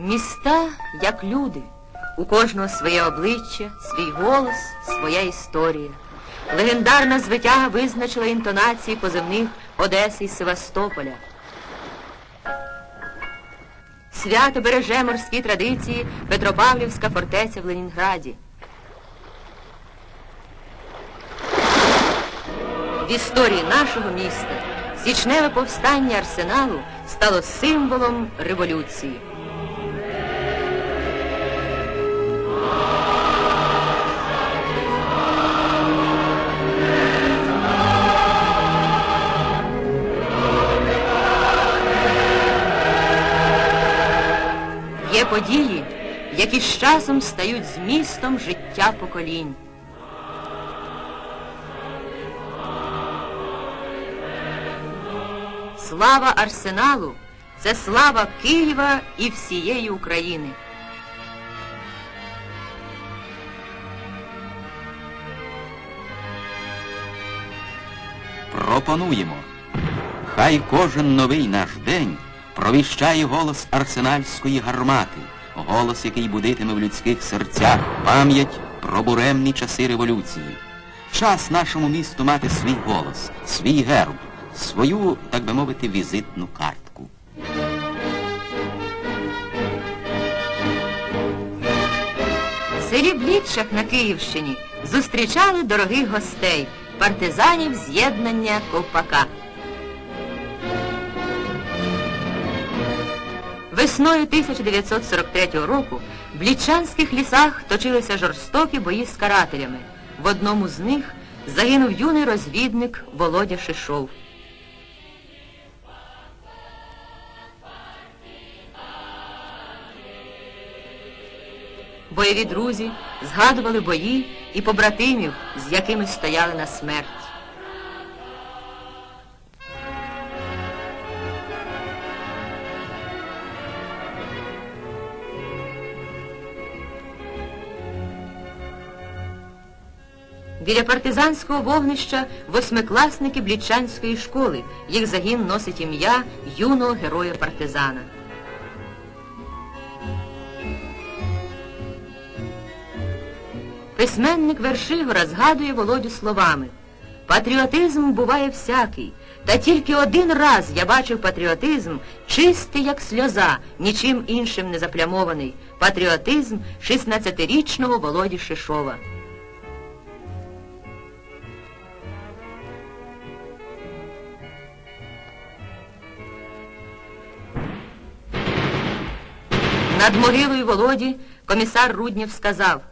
Міста, як люди, у кожного своє обличчя, свій голос, своя історія. Легендарна звитяга визначила інтонації позивних Одеси і Севастополя. Свято береже морські традиції Петропавлівська фортеця в Ленінграді. В історії нашого міста січневе повстання арсеналу стало символом революції. Події, які з часом стають змістом життя поколінь. Слава Арсеналу це слава Києва і всієї України. Пропонуємо. Хай кожен новий наш день провіщає голос арсенальської гармати, голос, який будитиме в людських серцях пам'ять про буремні часи революції. Час нашому місту мати свій голос, свій герб, свою, так би мовити, візитну картку. В селі Блідшах на Київщині зустрічали дорогих гостей, партизанів з'єднання Ковпака. Весною 1943 року в Блічанських лісах точилися жорстокі бої з карателями. В одному з них загинув юний розвідник Володя Шишов. Бойові друзі згадували бої і побратимів, з якими стояли на смерть. Біля партизанського вогнища восьмикласники Блічанської школи. Їх загін носить ім'я юного героя партизана. Письменник Вершигора згадує Володю словами. Патріотизм буває всякий, та тільки один раз я бачив патріотизм чистий, як сльоза, нічим іншим не заплямований. Патріотизм 16-річного Володі Шишова. Над могилою Володі комісар Руднєв сказав,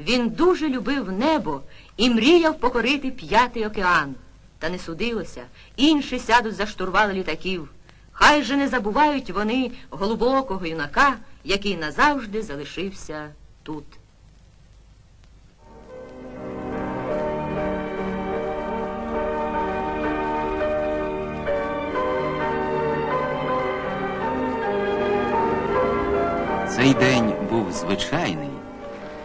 він дуже любив небо і мріяв покорити п'ятий океан. Та не судилося, інші сядуть за штурвали літаків. Хай же не забувають вони голубокого юнака, який назавжди залишився тут. Цей день був звичайний,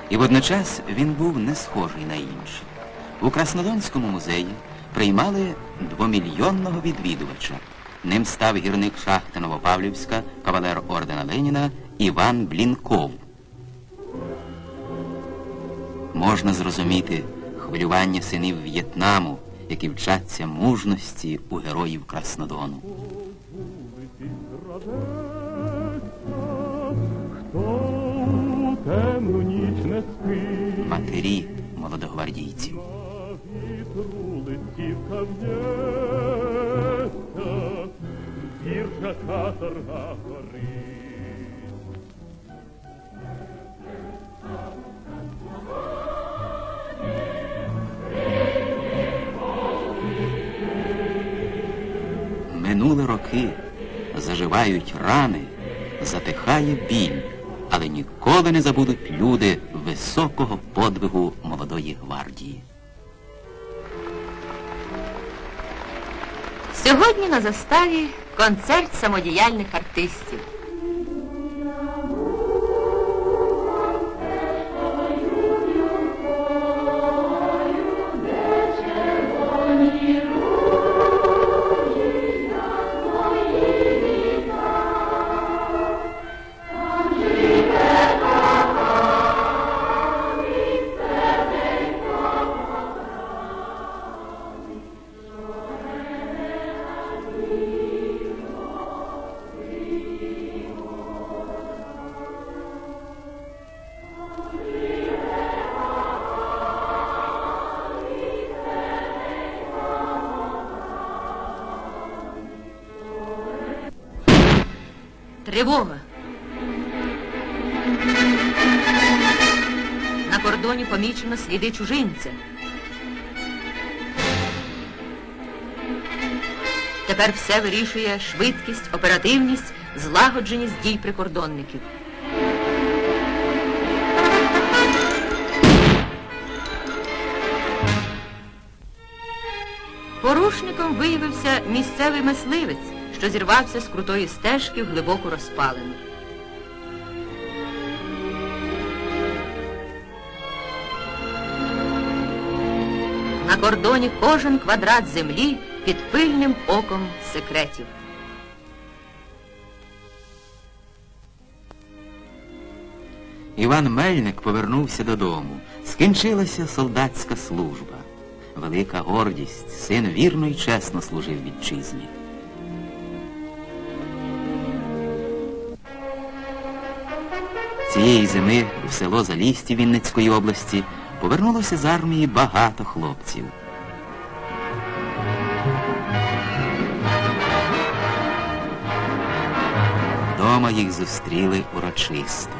і водночас він був не схожий на інші. У Краснодонському музеї приймали двомільйонного відвідувача. Ним став гірник шахти Новопавлівська, кавалер ордена Леніна Іван Блінков. Можна зрозуміти хвилювання синів В'єтнаму, які вчаться мужності у героїв Краснодону. Темну ніч не спить, Матері молодогвардійців. гірша каторга горить. Минули роки, заживають рани, затихає біль, але ніколи не забудуть люди високого подвигу молодої гвардії. Сьогодні на заставі концерт самодіяльних артистів. Тривога. На кордоні помічено сліди чужинця. Тепер все вирішує швидкість, оперативність, злагодженість дій прикордонників. Порушником виявився місцевий мисливець, що зірвався з крутої стежки в глибоку розпалину. На кордоні кожен квадрат землі під пильним оком секретів. Іван Мельник повернувся додому. Скінчилася солдатська служба. Велика гордість, син вірно і чесно служив вітчизні. Цієї зими в село Залісті Вінницької області повернулося з армії багато хлопців. Дома їх зустріли урочисто.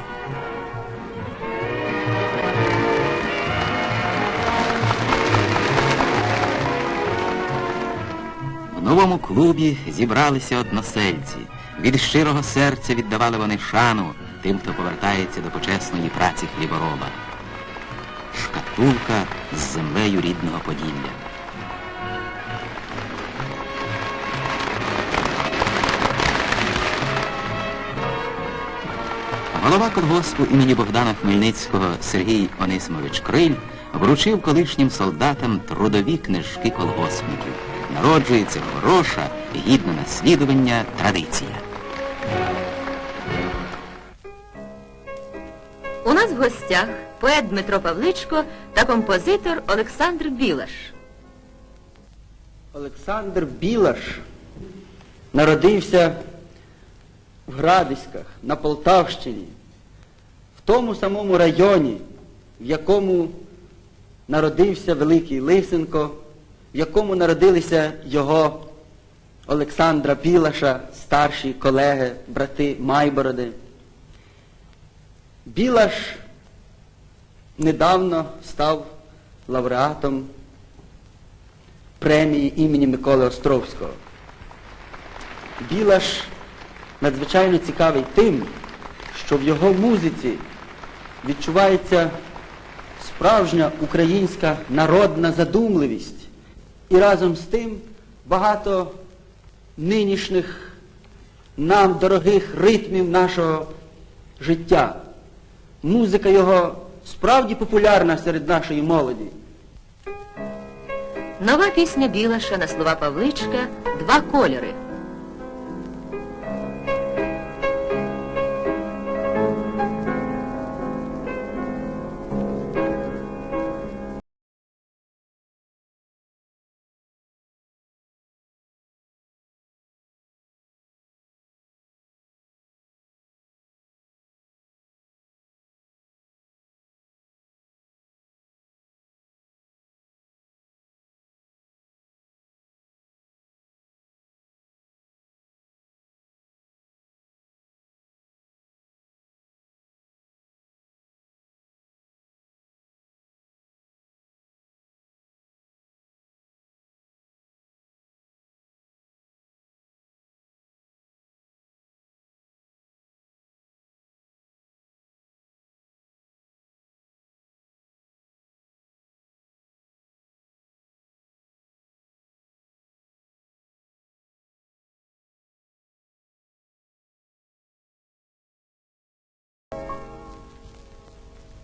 В новому клубі зібралися односельці. Від щирого серця віддавали вони шану тим, хто повертається до почесної праці хлібороба. Шкатулка з землею рідного Поділля. Голова колгоспу імені Богдана Хмельницького Сергій Онисимович Криль вручив колишнім солдатам трудові книжки колгоспників. Народжується хороша, гідна наслідування традиція. У нас в гостях поет Дмитро Павличко та композитор Олександр Білаш. Олександр Білаш народився в Градиськах на Полтавщині, в тому самому районі, в якому народився Великий Лисенко, в якому народилися його Олександра Білаша, старші колеги, брати Майбороди. Білаш недавно став лауреатом премії імені Миколи Островського. Білаш надзвичайно цікавий тим, що в його музиці відчувається справжня українська народна задумливість. І разом з тим багато нинішніх нам дорогих ритмів нашого життя. Музика його справді популярна серед нашої молоді. Нова пісня Білаша на слова Павличка Два кольори.